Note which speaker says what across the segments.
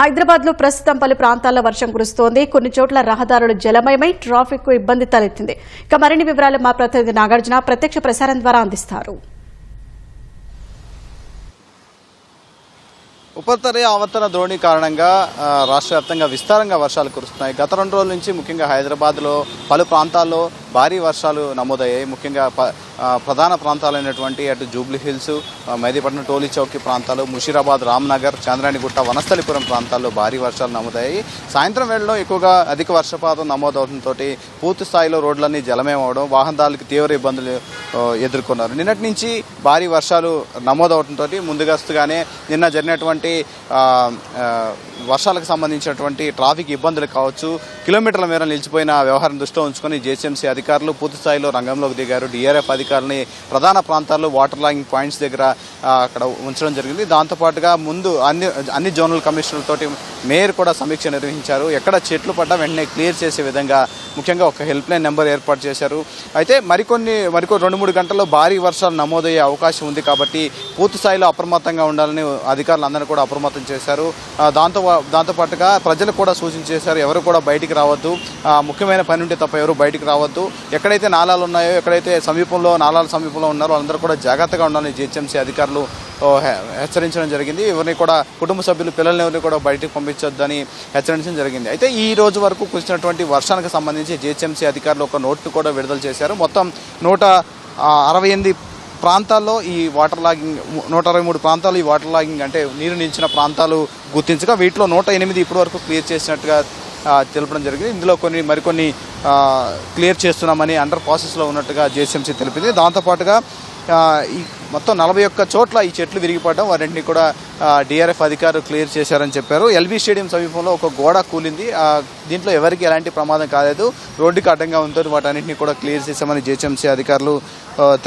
Speaker 1: హైదరాబాద్ లో ప్రస్తుతం పలు ప్రాంతాల్లో వర్షం కురుస్తోంది కొన్ని చోట్ల రహదారులు జలమయమై ట్రాఫిక్ కు ఇబ్బంది తలెత్తింది ఇక మరిన్ని వివరాలు మా ప్రతినిధి నాగార్జున ప్రత్యక్ష ప్రసారం ద్వారా అందిస్తారు
Speaker 2: ఉపరితల ఆవర్తన ద్రోణి కారణంగా రాష్ట్ర వ్యాప్తంగా విస్తారంగా వర్షాలు కురుస్తున్నాయి గత రెండు రోజుల నుంచి ముఖ్యంగా హైదరాబాద్లో పలు ప్రాంతాల్లో భారీ వర్షాలు నమోదయ్యాయి ముఖ్యంగా ప్రధాన ప్రాంతాలైనటువంటి అటు జూబ్లీ హిల్స్ మైదీపట్నం టోలీ చౌకీ ప్రాంతాలు ముషీరాబాద్ రామ్నగర్ చంద్రానిగుట్ట వనస్థలిపురం ప్రాంతాల్లో భారీ వర్షాలు నమోదయ్యాయి సాయంత్రం వేళలో ఎక్కువగా అధిక వర్షపాతం నమోదవడంతో పూర్తి స్థాయిలో రోడ్లన్నీ జలమేమవడం వాహనదారులకు తీవ్ర ఇబ్బందులు ఎదుర్కొన్నారు నిన్నటి నుంచి భారీ వర్షాలు నమోదవడంతో ముందుగస్తుగానే నిన్న జరిగినటువంటి వర్షాలకు సంబంధించినటువంటి ట్రాఫిక్ ఇబ్బందులు కావచ్చు కిలోమీటర్ల మేర నిలిచిపోయిన వ్యవహారం దృష్టిలో ఉంచుకొని జేసీఎంసీ అధికారులు అధికారులు పూర్తి స్థాయిలో రంగంలోకి దిగారు డిఆర్ఎఫ్ అధికారులని ప్రధాన ప్రాంతాల్లో వాటర్ లాగింగ్ పాయింట్స్ దగ్గర అక్కడ ఉంచడం జరిగింది దాంతోపాటుగా ముందు అన్ని అన్ని జోనల్ కమిషనర్లతోటి మేయర్ కూడా సమీక్ష నిర్వహించారు ఎక్కడ చెట్లు పడ్డా వెంటనే క్లియర్ చేసే విధంగా ముఖ్యంగా ఒక హెల్ప్ లైన్ నెంబర్ ఏర్పాటు చేశారు అయితే మరికొన్ని మరికొన్ని రెండు మూడు గంటల్లో భారీ వర్షాలు నమోదయ్యే అవకాశం ఉంది కాబట్టి పూర్తి స్థాయిలో అప్రమత్తంగా ఉండాలని అధికారులందరూ కూడా అప్రమత్తం చేశారు దాంతో దాంతోపాటుగా ప్రజలు కూడా సూచించేశారు ఎవరు కూడా బయటికి రావద్దు ముఖ్యమైన పని ఉంటే తప్ప ఎవరు బయటికి రావద్దు ఎక్కడైతే నాలాలు ఉన్నాయో ఎక్కడైతే సమీపంలో నాళాల సమీపంలో ఉన్నారో వాళ్ళందరూ కూడా జాగ్రత్తగా ఉండాలని జిహెచ్ఎంసీ అధికారులు హెచ్చరించడం జరిగింది ఎవరిని కూడా కుటుంబ సభ్యులు పిల్లల్ని ఎవరిని కూడా బయటకు పంపించొద్దని హెచ్చరించడం జరిగింది అయితే ఈ రోజు వరకు కురిసినటువంటి వర్షానికి సంబంధించి జిహెచ్ఎంసీ అధికారులు ఒక నోట్ కూడా విడుదల చేశారు మొత్తం నూట అరవై ఎనిమిది ప్రాంతాల్లో ఈ వాటర్ లాగింగ్ నూట అరవై మూడు ప్రాంతాలు ఈ వాటర్ లాగింగ్ అంటే నీరు నిలిచిన ప్రాంతాలు గుర్తించగా వీటిలో నూట ఎనిమిది ఇప్పటివరకు వరకు క్లియర్ చేసినట్టుగా తెలపడం జరిగింది ఇందులో కొన్ని మరికొన్ని క్లియర్ చేస్తున్నామని అండర్ ప్రాసెస్లో ఉన్నట్టుగా జేసీఎంసీ తెలిపింది దాంతోపాటుగా ఈ మొత్తం నలభై ఒక్క చోట్ల ఈ చెట్లు విరిగిపడడం వారింటినీ కూడా డిఆర్ఎఫ్ అధికారులు క్లియర్ చేశారని చెప్పారు ఎల్బీ స్టేడియం సమీపంలో ఒక గోడ కూలింది దీంట్లో ఎవరికి ఎలాంటి ప్రమాదం కాలేదు రోడ్డుకి అడ్డంగా ఉంటుంది వాటన్నింటినీ కూడా క్లియర్ చేశామని జేహెచ్ఎంసీ అధికారులు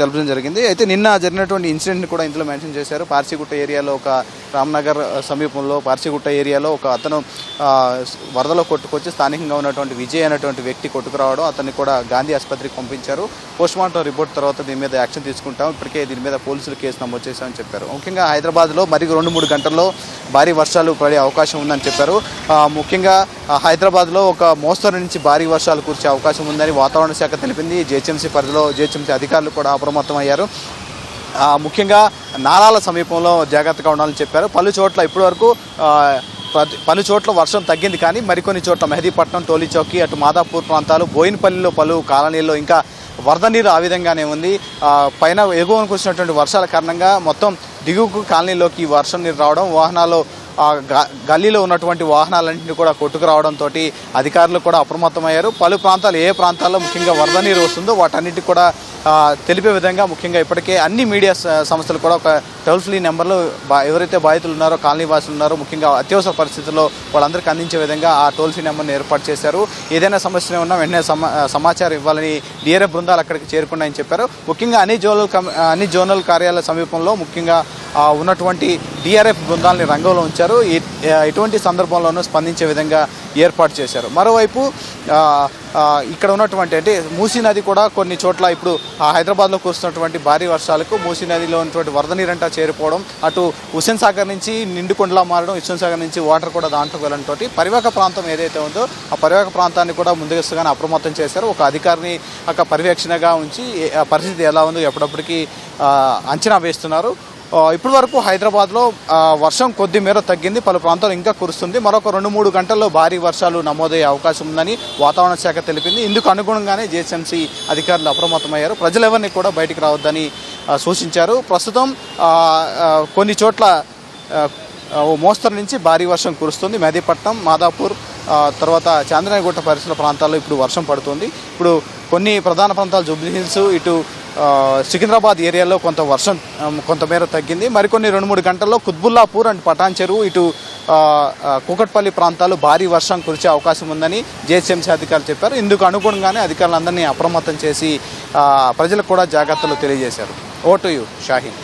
Speaker 2: తెలపడం జరిగింది అయితే నిన్న జరిగినటువంటి ఇన్సిడెంట్ని కూడా ఇందులో మెన్షన్ చేశారు పార్సీగుట్ట ఏరియాలో ఒక రామ్నగర్ సమీపంలో పార్సిగుట్ట ఏరియాలో ఒక అతను వరదలో కొట్టుకొచ్చి స్థానికంగా ఉన్నటువంటి విజయ్ అనేటువంటి వ్యక్తి కొట్టుకురావడం అతన్ని కూడా గాంధీ ఆసుపత్రికి పంపించారు పోస్ట్మార్టం రిపోర్ట్ తర్వాత దీని మీద యాక్షన్ తీసుకుంటాం ఇప్పటికే దీని మీద పోలీసులు కేసు నమోదు చేశామని చెప్పారు ముఖ్యంగా హైదరాబాద్లో మరి రెండు మూడు గంటల్లో భారీ వర్షాలు పడే అవకాశం ఉందని చెప్పారు ముఖ్యంగా హైదరాబాద్లో ఒక మోస్తరు నుంచి భారీ వర్షాలు కురిసే అవకాశం ఉందని వాతావరణ శాఖ తెలిపింది జిహెచ్ఎంసీ పరిధిలో జిహెచ్ఎంసీ అధికారులు కూడా అప్రమత్తం అయ్యారు ముఖ్యంగా నాలాల సమీపంలో జాగ్రత్తగా ఉండాలని చెప్పారు పలు చోట్ల ఇప్పటివరకు పలు చోట్ల వర్షం తగ్గింది కానీ మరికొన్ని చోట్ల మెహదీపట్నం టోలీచౌకి అటు మాదాపూర్ ప్రాంతాలు బోయినపల్లిలో పలు కాలనీల్లో ఇంకా వరద నీరు ఆ విధంగానే ఉంది పైన ఎగువను వర్షాల కారణంగా మొత్తం దిగువకు కాలనీలోకి వర్షం నీరు రావడం వాహనాలు ఆ గల్లీలో ఉన్నటువంటి వాహనాలన్నింటినీ కూడా కొట్టుకురావడంతో అధికారులు కూడా అప్రమత్తమయ్యారు పలు ప్రాంతాలు ఏ ప్రాంతాల్లో ముఖ్యంగా వరద నీరు వస్తుందో వాటన్నిటి కూడా తెలిపే విధంగా ముఖ్యంగా ఇప్పటికే అన్ని మీడియా సంస్థలు కూడా ఒక టోల్ ఫ్రీ నెంబర్లు ఎవరైతే బాధితులు ఉన్నారో కాలనీ వాసులు ఉన్నారో ముఖ్యంగా అత్యవసర పరిస్థితుల్లో వాళ్ళందరికీ అందించే విధంగా ఆ టోల్ ఫ్రీ నెంబర్ని ఏర్పాటు చేశారు ఏదైనా సమస్య ఉన్నా వెంటనే సమాచారం ఇవ్వాలని డిఆర్ఎఫ్ బృందాలు అక్కడికి చేరుకున్నాయని చెప్పారు ముఖ్యంగా అన్ని జోనల్ అన్ని జోనల్ కార్యాలయ సమీపంలో ముఖ్యంగా ఉన్నటువంటి డిఆర్ఎఫ్ బృందాలని రంగంలో ఉంచారు ఎటువంటి సందర్భంలోనూ స్పందించే విధంగా ఏర్పాటు చేశారు మరోవైపు ఇక్కడ ఉన్నటువంటి అంటే మూసీ నది కూడా కొన్ని చోట్ల ఇప్పుడు హైదరాబాద్లో కురుస్తున్నటువంటి భారీ వర్షాలకు మూసీ నదిలో ఉన్నటువంటి వరద నీరంటా చేరిపోవడం అటు హుస్సేన్ సాగర్ నుంచి నిండుకొండలా మారడం హుస్సేన్ సాగర్ నుంచి వాటర్ కూడా దాంట్లో వెళ్ళడంతో పరివాహక ప్రాంతం ఏదైతే ఉందో ఆ పరివాహక ప్రాంతాన్ని కూడా ముందుగస్తుగానే అప్రమత్తం చేశారు ఒక అధికారిని ఒక పర్యవేక్షణగా ఉంచి పరిస్థితి ఎలా ఉందో ఎప్పటికీ అంచనా వేస్తున్నారు ఇప్పటి వరకు హైదరాబాద్లో వర్షం కొద్ది మేర తగ్గింది పలు ప్రాంతాలు ఇంకా కురుస్తుంది మరొక రెండు మూడు గంటల్లో భారీ వర్షాలు నమోదయ్యే అవకాశం ఉందని వాతావరణ శాఖ తెలిపింది ఇందుకు అనుగుణంగానే జిహెచ్ఎంసీ అధికారులు అప్రమత్తమయ్యారు ప్రజలెవరిని కూడా బయటికి రావద్దని సూచించారు ప్రస్తుతం కొన్ని చోట్ల మోస్తరు నుంచి భారీ వర్షం కురుస్తుంది మెహదీపట్నం మాదాపూర్ తర్వాత చాంద్రాయగుట్ట పరిసర ప్రాంతాల్లో ఇప్పుడు వర్షం పడుతుంది ఇప్పుడు కొన్ని ప్రధాన ప్రాంతాలు జూబ్లీ హిల్స్ ఇటు సికింద్రాబాద్ ఏరియాలో కొంత వర్షం కొంతమేర తగ్గింది మరికొన్ని రెండు మూడు గంటల్లో కుత్బుల్లాపూర్ అండ్ పటాన్ చెరువు ఇటు కూకట్పల్లి ప్రాంతాలు భారీ వర్షం కురిచే అవకాశం ఉందని జిహెచ్ఎంసీ అధికారులు చెప్పారు ఇందుకు అనుగుణంగానే అధికారులందరినీ అప్రమత్తం చేసి ప్రజలకు కూడా జాగ్రత్తలు తెలియజేశారు ఓ టు యూ షాహీన్